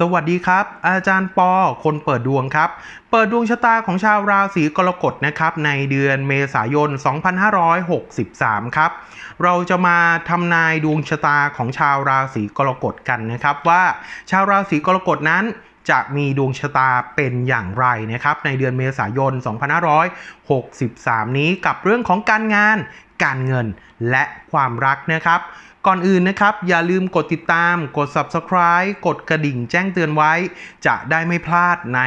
สวัสดีครับ อาจารย์ปอ คนเปิดดวงครับ เปิดดวงชะตาของชาวราศีกรกฎนะครับในเดือนเมษายน 2563 ครับ เราจะมาทำนายดวงชะตาของชาวราศีกรกฎกันนะครับ ว่าชาวราศีกรกฎนั้นจะมีดวงชะตาเป็นอย่างไรนะครับ ในเดือนเมษายน 2563 นี้กับเรื่องของการงาน การเงินและความรักนะครับ ก่อนอื่นนะครับ อย่าลืมกดติดตาม กด subscribe กดกระดิ่งแจ้งเตือนไว้ จะได้ไม่พลาดใน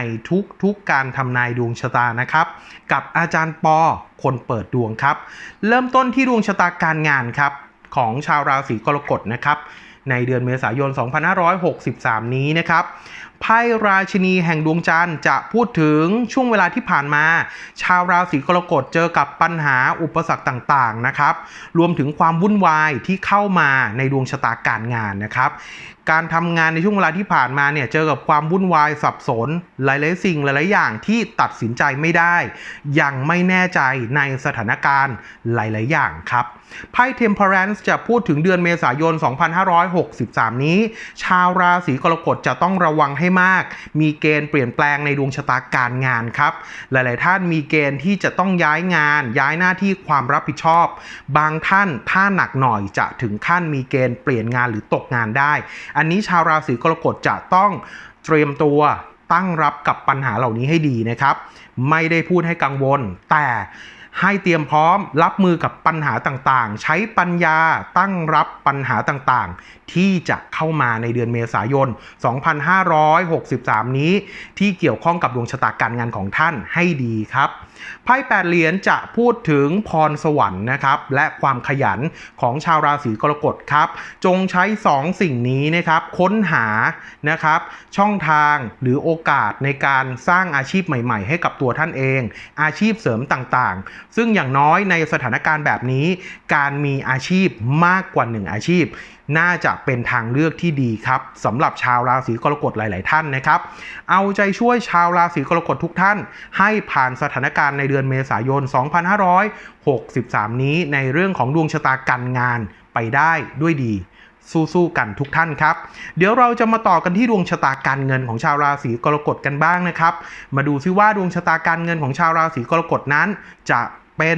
ทุกๆการทำนายดวงชะตานะครับ กับอาจารย์ปอคนเปิดดวงครับ เริ่มต้นที่ดวงชะตาการงานครับ ของชาวราศีกรกฎนะครับ ในเดือนเมษายน 2563 นี้นะครับ ไพ่ราชินีแห่งดวงจันทร์จะพูดถึงช่วงเวลาที่ผ่านมา ชาวราศีกรกฎเจอกับปัญหาอุปสรรคต่างๆนะครับ รวมถึงความวุ่นวายที่เข้ามาในดวงชะตาการงานนะครับ การทำงานในช่วงเวลาที่ผ่านมาเนี่ยเจอกับความวุ่นวายสับสน หลายๆสิ่งหลายๆอย่างที่ตัดสินใจไม่ได้ ยังไม่แน่ใจในสถานการณ์หลาย ๆ อย่างครับไพ่ Temperance จะพูดถึงเดือนเมษายน 2563 นี้ ชาวราศีกรกฎจะต้องระวังให้มาก มีเกณฑ์เปลี่ยนแปลงในดวงชะตาการงานครับ หลาย ๆ ท่านมีเกณฑ์ที่จะต้องย้ายงาน ย้ายหน้าที่ความรับผิดชอบ บางท่านถ้าหนักหน่อยจะถึงขั้นมีเกณฑ์เปลี่ยนงานหรือตกงานได้อันนี้ชาวราศีกรกฎจะต้องเตรียมตัวตั้งรับกับปัญหาเหล่านี้ให้ดีนะครับ ไม่ได้พูดให้กังวล แต่ ให้เตรียมพร้อมรับมือกับปัญหาต่างๆ ใช้ปัญญาตั้งรับปัญหาต่างๆ ที่จะเข้ามาในเดือนเมษายน 2563 นี้ ที่เกี่ยวข้องกับดวงชะตาการงานของท่านให้ดีครับ ไพ่แปดเหรียญจะพูดถึงพรสวรรค์นะครับ และความขยันของชาวราศีกรกฎครับ จงใช้ 2 สิ่งนี้นะครับ ค้นหานะครับ ช่องทางหรือโอกาสในการสร้างอาชีพใหม่ ๆ ให้กับตัวท่านเอง อาชีพเสริมต่างๆซึ่งอย่างน้อยในสถานการณ์แบบนี้ การมีอาชีพมากกว่า 1 อาชีพ น่าจะเป็นทางเลือกที่ดีครับสำหรับชาวราศีกรกฎหลาย ๆ ท่านนะครับ เอาใจช่วยชาวราศีกรกฎทุกท่าน ให้ผ่านสถานการณ์ในเดือนเมษายน 2563 นี้ในเรื่องของดวงชะตาการงานไปได้ด้วยดี สู้ๆกันทุกท่านครับ เดี๋ยวเราจะมาต่อกันที่ดวงชะตาการเงินของชาวราศีกรกฎกันบ้างนะครับ มาดูซิว่าดวงชะตาการเงินของชาวราศีกรกฎนั้น จะเป็น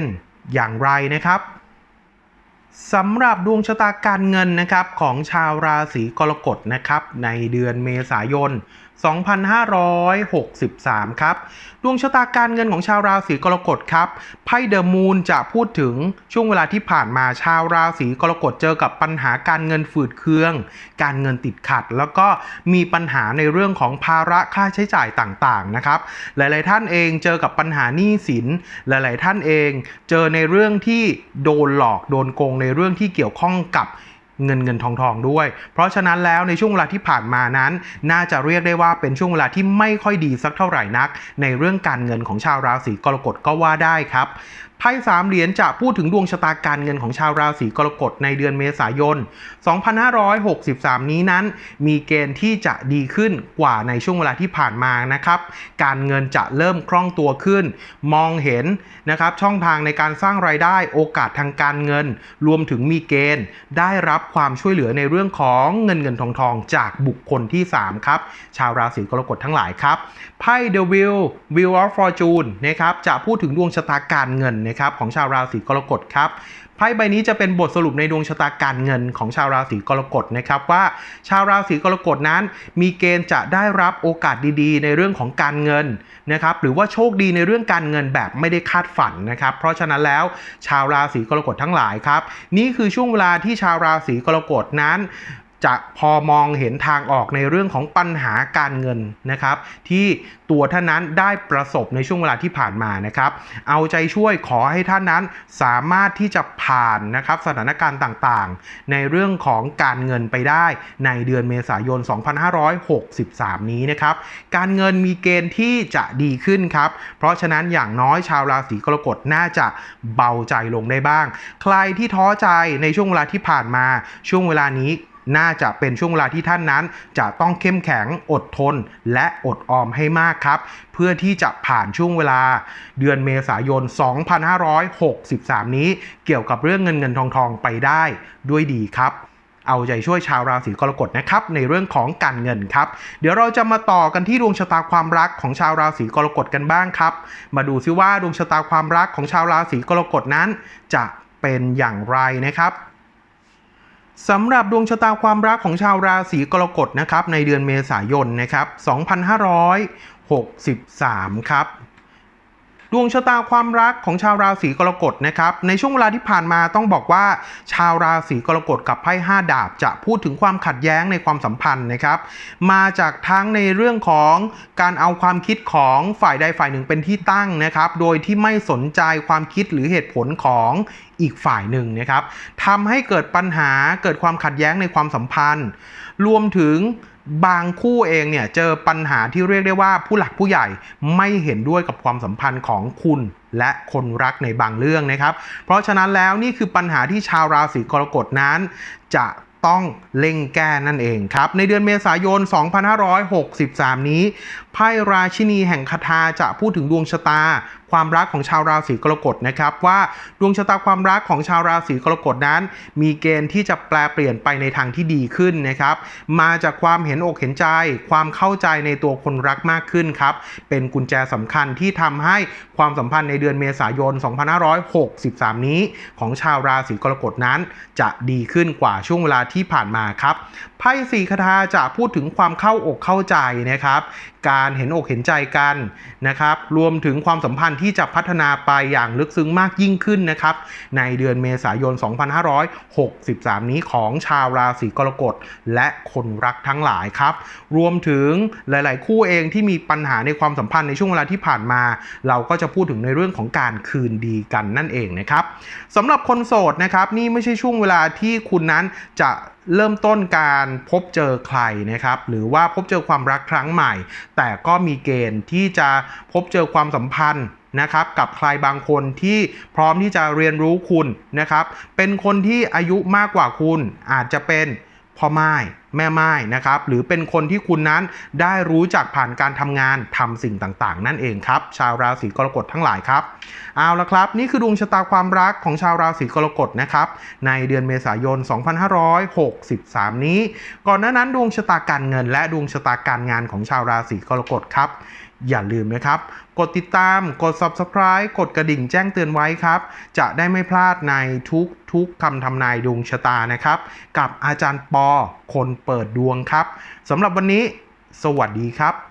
อย่างไรนะครับสำหรับดวงชะตาการเงินนะครับของชาวราศีกรกฎนะครับในเดือนเมษายน 2563 ครับ ดวงชะตาการเงินของชาวราศีกรกฎครับ ไพ่เดอะมูนจะพูดถึงช่วงเวลาที่ผ่านมาชาวราศีกรกฎเจอกับปัญหาการเงินฝืดเคือง การเงินติดขัด แล้วก็มีปัญหาในเรื่องของภาระค่าใช้จ่ายต่างๆนะครับ หลายๆท่านเองเจอกับปัญหาหนี้สิน หลาย ๆ ท่านเอง เจอในเรื่องที่โดนหลอกโดนโกงในเรื่องที่เกี่ยวข้องกับ เงินเงินทองทองด้วย เพราะฉะนั้นแล้วในช่วงเวลาที่ผ่านมานั้น น่าจะเรียกได้ว่าเป็นช่วงเวลาที่ไม่ค่อยดีสักเท่าไหร่นัก ในเรื่องการเงินของชาวราศีกรกฎก็ว่าได้ครับ ไพ่สามเหรียญจะพูดถึงดวงชะตาการเงินของชาวราศีกรกฎในเดือนเมษายน 2563 นี้นั้น มีเกณฑ์ที่จะดีขึ้นกว่าในช่วงเวลาที่ผ่านมานะครับ การเงินจะเริ่มคล่องตัวขึ้น มองเห็นนะครับช่องทางในการสร้างรายได้โอกาสทางการเงิน รวมถึงมีเกณฑ์ ได้รับความช่วยเหลือในเรื่องของเงินเงินทองทองจากบุคคลที่ 3 ครับ ชาวราศีกรกฎทั้งหลายครับไพ่ The Wheel Wheel of Fortune นะครับจะพูดถึงดวงชะตาการเงินนะครับของชาวราศีกรกฎครับไพ่ใบนี้จะเป็นบทสรุปในดวงชะตาการเงินของชาวราศีกรกฎนะครับว่า ชาวราศีกรกฎนั้น มีเกณฑ์จะได้รับโอกาสดีๆ ในเรื่องของการเงินนะครับหรือว่าโชคดีในเรื่องการเงินแบบไม่ได้คาดฝันนะครับ เพราะฉะนั้นแล้วชาวราศีกรกฎทั้งหลายครับ นี่คือช่วงเวลาที่ชาวราศีกรกฎนั้น จะพอมองเห็นทางออกในเรื่องของปัญหาการเงินนะครับ ที่ตัวท่านนั้นได้ประสบในช่วงเวลาที่ผ่านมานะครับ เอาใจช่วยขอให้ท่านนั้นสามารถที่จะผ่านนะครับสถานการณ์ต่างๆ ในเรื่องของการเงินไปได้ในเดือนเมษายน 2563 นี้นะครับ การเงินมีเกณฑ์ที่จะดีขึ้นครับ เพราะฉะนั้นอย่างน้อยชาวราศีกรกฎน่าจะเบาใจลงได้บ้าง ใครที่ท้อใจในช่วงเวลาที่ผ่านมาช่วงเวลานี้ น่าจะเป็นช่วงเวลาที่ท่านนั้น จะต้องเข้มแข็งอดทน และอดออมให้มากครับ เพื่อที่จะผ่านช่วงเวลา เดือนเมษายน 2563 นี้ เกี่ยวกับเรื่องเงินเงินทองทองไปได้ด้วยดีครับเอาใจช่วยชาวราศีกรกฎนะครับในเรื่องของการเงินครับ เดี๋ยวเราจะมาต่อกันที่ดวงชะตาความรักของชาวราศีกรกฎกันบ้างครับ มาดูซิว่าดวงชะตาความรักของชาวราศีกรกฎนั้น จะเป็นอย่างไรนะครับ สำหรับดวงชะตาความรักของชาวราศีกรกฎนะครับในเดือนเมษายนนะครับ 2563 ครับ ดวงชะตาความรักของชาวราศีกรกฎนะครับในช่วงเวลาที่ผ่านมาต้องบอกว่า ชาวราศีกรกฎกับไพ่5ดาบ จะพูดถึงความขัดแย้งในความสัมพันธ์นะครับมาจากทั้งในเรื่องของการเอาความคิดของฝ่ายใดฝ่ายหนึ่งเป็นที่ตั้งนะครับโดยที่ไม่สนใจความคิดหรือเหตุผลของอีกฝ่ายหนึ่งนะครับทำให้เกิดปัญหาเกิดความขัดแย้งในความสัมพันธ์ รวมถึง บางคู่เองเนี่ยเจอปัญหาที่เรียกได้ว่าผู้หลักผู้ใหญ่ไม่เห็นด้วยกับความสัมพันธ์ของคุณและคนรักในบางเรื่องนะครับ เพราะฉะนั้นแล้วนี่คือปัญหาที่ชาวราศีกรกฎนั้น จะ ต้องเล่งแก้นั่นเองครับ ในเดือนเมษายน 2563 นี้ไพ่ราชินีแห่งคาถาจะพูดถึงดวงชะตา ความรักของชาวราศีกรกฎนะครับ ว่าดวงชะตาความรักของชาวราศีกรกฎนั้น มีเกณฑ์ที่จะแปลเปลี่ยนไปในทางที่ดีขึ้นนะครับ มาจากความเห็นอกเห็นใจ ความเข้าใจในตัวคนรักมากขึ้นครับ เป็นกุญแจสำคัญที่ทำให้ความสัมพันธ์ในเดือนเมษายน 2563 นี้ ของชาวราศีกรกฎนั้น จะดีขึ้นกว่าช่วงเวลาที่ที่ผ่านมาครับไพ่สี่คาถาจะพูดถึงความเข้าอกเข้าใจนะครับ การเห็นอกเห็นใจกันนะครับ รวมถึงความสัมพันธ์ที่จะพัฒนาไปอย่างลึกซึ้งมากยิ่งขึ้นนะครับ ในเดือนเมษายน 2563 นี้ของชาวราศีกรกฎและคนรักทั้งหลายครับ รวมถึงหลาย ๆ คู่เองที่มีปัญหาในความสัมพันธ์ในช่วงเวลาที่ผ่านมา เราก็จะพูดถึงในเรื่องของการคืนดีกันนั่นเองนะครับสำหรับคนโสดนะครับนี่ไม่ใช่ช่วงเวลาที่คุณนั้นจะเริ่มต้นการพบเจอใครนะครับ หรือว่าพบเจอความรักครั้งใหม่ แต่ก็มีเกณฑ์ที่จะพบเจอความสัมพันธ์นะครับกับใครบางคนที่พร้อมที่จะเรียนรู้คุณนะครับ เป็นคนที่อายุมากกว่าคุณอาจจะเป็นพ่อไม้ แม่ไม้นะครับหรือเป็นคนที่คุณนั้นได้รู้จักผ่านการทำงานทำสิ่งต่างๆ นั่นเองครับชาวราศีกรกฎทั้งหลายครับเอาละครับ นี่คือดวงชะตาความรักของชาวราศีกรกฎนะครับในเดือนเมษายน 2563 นี้ ก่อนหน้านั้นดวงชะตาการเงิน และดวงชะตาการงานของชาวราศีกรกฎครับ อย่าลืมนะครับ กดติดตาม กด subscribe กดกระดิ่งแจ้งเตือนไว้ครับ จะได้ไม่พลาดในทุกทุกคำทำนายดวงชะตานะครับ กับอาจารย์ปอคนเปิดดวงครับสำหรับวันนี้ สวัสดีครับ